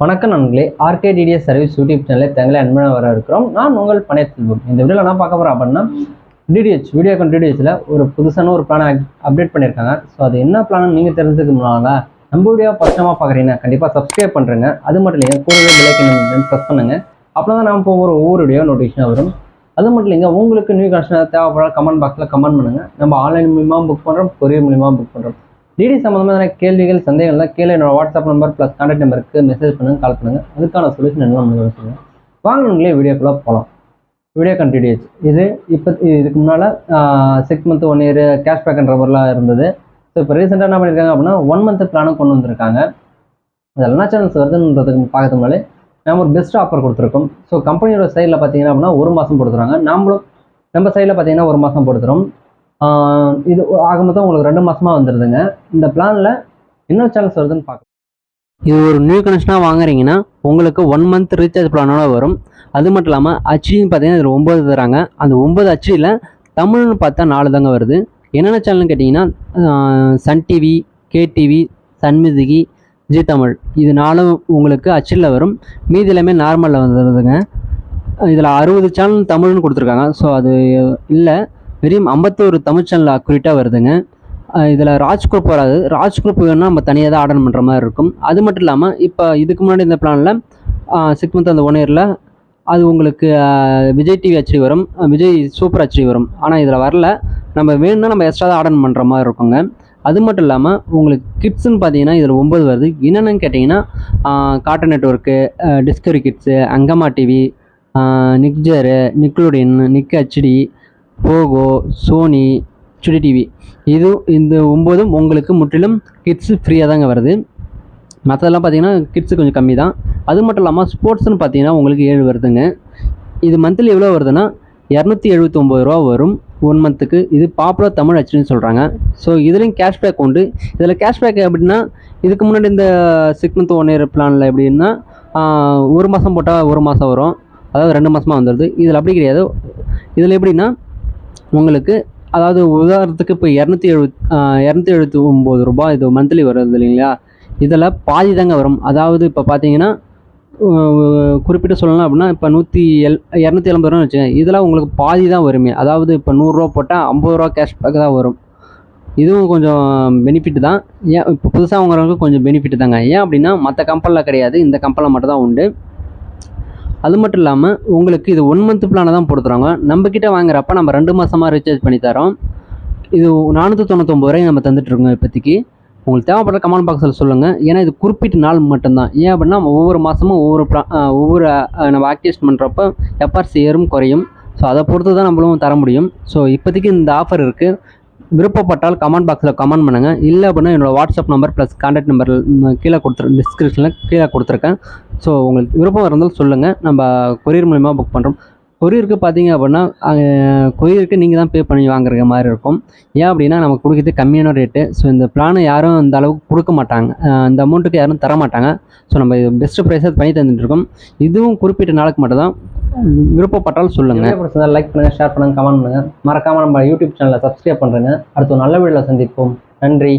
வணக்கம் நண்பர்களே ஆர்கேடிடிஎஸ் service YouTube சேனலில் தங்களை அன்பன வர இருக்கிறோம் நான் உங்கள் பணைய இந்த வீடியோவில் நான் பார்க்க போகிறேன் அப்படின்னா டிடிஹெச் வீடியோகான் டிடிஹெச்சில் ஒரு புதுசான ஒரு பிளானை அப்டேட் பண்ணியிருக்காங்க ஸோ அது என்ன பிளான் நீங்கள் தெரிஞ்சுக்க முன்னால நம்ம வீடியோ பச்சமாக பார்க்குறீங்கன்னா கண்டிப்பாக சப்ஸ்கிரைப் பண்ணுறேங்க அது மட்டும் இல்லைங்க கூடவே பிள்ளைக்கு ப்ரெஸ் பண்ணுங்க. அப்போ தான் நம்ம போகிற ஒவ்வொரு வீடியோ நோட்டிஃபிகேஷன் வரும். அது மட்டும் இல்லைங்க உங்களுக்கு நியூ கனெக்ஷன் தேவைப்படாத கமெண்ட் பாக்ஸில் கமெண்ட் பண்ணுங்கள் நம்ம ஆன்லைன் மூலியமாக புக் பண்ணுறோம் கொரியர் மூலியமாக புக் பண்ணுறோம் டிடி சம்மந்தமான கேள்விகள் சந்தேகங்கள்லாம் கீழே என்னோட வாட்ஸ்அப் நம்பர் ப்ளஸ் கான்டாக்ட் நம்பருக்கு மெசேஜ் பண்ணுங்க கால் பண்ணுங்க. அதுக்கான சொல்யூஷன் என்ன பண்ணுங்க சொல்லுங்கள் வாங்கினீங்களே வீடியோக்குள்ளே போகலாம் வீடியோ கண்டினியூஸ் இது இப்போ இதுக்கு முன்னால் சிக்ஸ் மந்த் ஒன் இயர் கேஷ்பேக்ன்ற மாதிரிலாம் இருந்தது. ஸோ இப்போ ரீசெண்டாக என்ன பண்ணியிருக்காங்க அப்படின்னா ஒன் மந்த் பிளானும் கொண்டு வந்திருக்காங்க. அது என்ன சேனல்ஸ் வருதுன்றதுக்கு பார்க்கறதுக்கு முன்னாலே நம்ம ஒரு பெஸ்ட் ஆஃபர் கொடுத்துருக்கோம். ஸோ கம்பெனியோட சைடில் பார்த்தீங்கன்னா அப்படின்னா ஒரு மாதம் கொடுத்துருவாங்க நாமளும் நம்ம சைடில் பார்த்தீங்கன்னா ஒரு மாதம் கொடுத்துரும் இது ஆக மொத்தம் உங்களுக்கு ரெண்டு மாசமா வந்துடுதுங்க இந்த பிளான்ல என்ன சேனல்ஸ் வருதுன்னு பார்க்கலாம் இது ஒரு நியூ கனெக்ஷனாக வாங்குறீங்கன்னா உங்களுக்கு ஒன் மந்த் ரீசார்ஜ் பிளானோட வரும். அது மட்டும் இல்லாமல் அச்சின்னு பார்த்தீங்கன்னா இதில் ஒம்பது தராங்க. அந்த ஒம்பது அச்சியில் தமிழ்னு பார்த்தா நாலு தாங்க வருது. என்னென்ன சேனல்னு கேட்டிங்கன்னா Sun TV KTV Sun music Zee Tamil. இது நாலும் உங்களுக்கு அச்சில் வரும். மீதி எல்லாமே நார்மலில் வந்துடுதுங்க இதில் அறுபது சேனல் தமிழ்னு கொடுத்துருக்காங்க. ஸோ அது இல்லை. வெறும் ஐம்பத்தோரு தமிழ் சேனல் அக்குரேட்டாக வருதுங்க. இதில் ராஜ் குரூப் வராது. ராஜ் குரூப் வேணும்னா நம்ம தனியாக தான் ஆர்டர் பண்ணுற மாதிரி இருக்கும். அது மட்டும் இல்லாமல் இப்போ இதுக்கு முன்னாடி இந்த பிளானில் சிக்ஸ் மந்த் அந்த ஒன் இயரில் அது உங்களுக்கு விஜய் டிவி ஹெச்டி வரும். விஜய் சூப்பர் ஹெச்டி வரும். ஆனால் இதில் வரல. நம்ம வேணும்னா நம்ம எக்ஸ்ட்ரா தான் ஆர்டர் பண்ணுற மாதிரி இருக்குங்க. அது மட்டும் இல்லாமல் உங்களுக்கு கிட்ஸுன்னு பார்த்தீங்கன்னா இதில் ஒம்பது வருது. என்னென்னு கேட்டிங்கன்னா cartoon network Discovery kids Angamma TV Nick Jr Nickelodeon Nick HD Pogo Sony சுடி டிவி. இது இந்த ஒம்போதும் உங்களுக்கு முற்றிலும் கிட்ஸு ஃப்ரீயாக தாங்க வருது. மற்றதெல்லாம் பார்த்தீங்கன்னா கிட்ஸு கொஞ்சம் கம்மி தான். அது மட்டும் இல்லாமல் ஸ்போர்ட்ஸ்னு பார்த்தீங்கன்னா உங்களுக்கு ஏழு வருதுங்க. இது மந்த்லி எவ்வளோ வருதுன்னா இரநூத்தி எழுபத்தி ரூபா வரும். ஒன் மந்த்துக்கு இது பாப்புலர் தமிழ் அச்சுன்னு சொல்கிறாங்க ஸோ இதுலேயும் கேஷ்பேக் உண்டு. இதில் கேஷ்பேக் எப்படின்னா இதுக்கு முன்னாடி இந்த சிக்ஸ் மந்த் ஒன் இயர் பிளானில் எப்படின்னா ஒரு மாதம் போட்டால் ஒரு மாதம் வரும். அதாவது ரெண்டு மாதமாக வந்துடுது இதில் அப்படி கிடையாது. இதில் எப்படின்னா உங்களுக்கு அதாவது உதாரணத்துக்கு இப்போ இரநூத்தி எழுபத் இரநூத்தி எழுபத்தி ஒம்பது ரூபாய் இது மந்த்லி வருது இல்லைங்களா? இதில் பாதி தாங்க வரும். அதாவது இப்போ பார்த்தீங்கன்னா குறிப்பிட்டு சொல்லலாம் அப்படின்னா இப்போ நூற்றி எல் இரநூத்தி எண்பது ரூபான்னு வச்சுக்கோங்க. இதில் உங்களுக்கு பாதி தான் வருமே. அதாவது இப்போ நூறுரூவா போட்டால் ஐம்பது ரூபா கேஷ்பேக் தான் வரும். இதுவும் கொஞ்சம் பெனிஃபிட் தான். ஏன் இப்போ புதுசாக வாங்குறவங்களுக்கு கொஞ்சம் பெனிஃபிட் தாங்க. ஏன் அப்படின்னா மற்ற கம்பெனியில் கிடையாது. இந்த கம்பெனியில் மட்டும் தான் உண்டு. அது மட்டும் இல்லாமல் உங்களுக்கு இது ஒன் மந்த் பிளானை தான் போடுத்துறாங்க நம்மக்கிட்ட வாங்குறப்ப நம்ம ரெண்டு மாதமாக ரீசார்ஜ் பண்ணி தரோம். இது நானூற்றி தொண்ணூத்தொம்பது ரூபாய் நம்ம தந்துட்டுருக்கோம் இப்போதைக்கு. உங்களுக்கு தேவைப்படுற கமெண்ட் பாக்ஸில் சொல்லுங்கள் ஏன்னா இது குறிப்பிட்ட நாள் மட்டும்தான். ஏன் அப்படின்னா நம்ம ஒவ்வொரு மாதமும் ஒவ்வொரு ப்ளா ஒவ்வொரு நம்ம ஆக்டிவேஷன் பண்ணுறப்ப எப்ஆர்சி ஏறும் குறையும். ஸோ அதை பொறுத்து தான் நம்மளும் தர முடியும். ஸோ இப்போதைக்கு இந்த ஆஃபர் இருக்குது விருப்பப்பட்டால் கமெண்ட் பாக்ஸில் கமெண்ட் பண்ணுங்கள் இல்லை அப்படின்னா என்னோடய WhatsApp number plus contact number கீழே கொடுத்துரு டிஸ்கிரிப்ஷனில் கீழே கொடுத்துருக்கேன். ஸோ உங்களுக்கு விருப்பம் இருந்தாலும் சொல்லுங்கள் நம்ம கொரியர் மூலிமா புக் பண்ணுறோம் கொரியருக்கு பார்த்தீங்க அப்படின்னா கொரியருக்கு நீங்கள் தான் பே பண்ணி வாங்குற மாதிரி இருக்கும். ஏன் அப்படின்னா நமக்கு கொடுக்குறது கம்மியான ரேட்டு ஸோ இந்த பிளானை யாரும் அந்த அளவுக்கு கொடுக்க மாட்டாங்க. அந்த இந்த அமௌண்ட்டுக்கு யாரும் தர மாட்டாங்க. ஸோ நம்ம பெஸ்ட் ப்ரைஸாக பண்ணி தந்துட்டுருக்கோம் இதுவும் குறிப்பிட்ட நாளுக்கு மட்டும் தான் விருப்பப்பட்டால் சொல்லுங்கள் வீடியோ பிடிச்சிருந்தா லைக் பண்ணுங்க ஷேர் பண்ணுங்க கமெண்ட் பண்ணுங்க. மறக்காம நம்ம யூடியூப் சேனலை சப்ஸ்கிரைப் பண்ணுங்க அடுத்த நல்ல வீடியோவில் சந்திப்போம். நன்றி.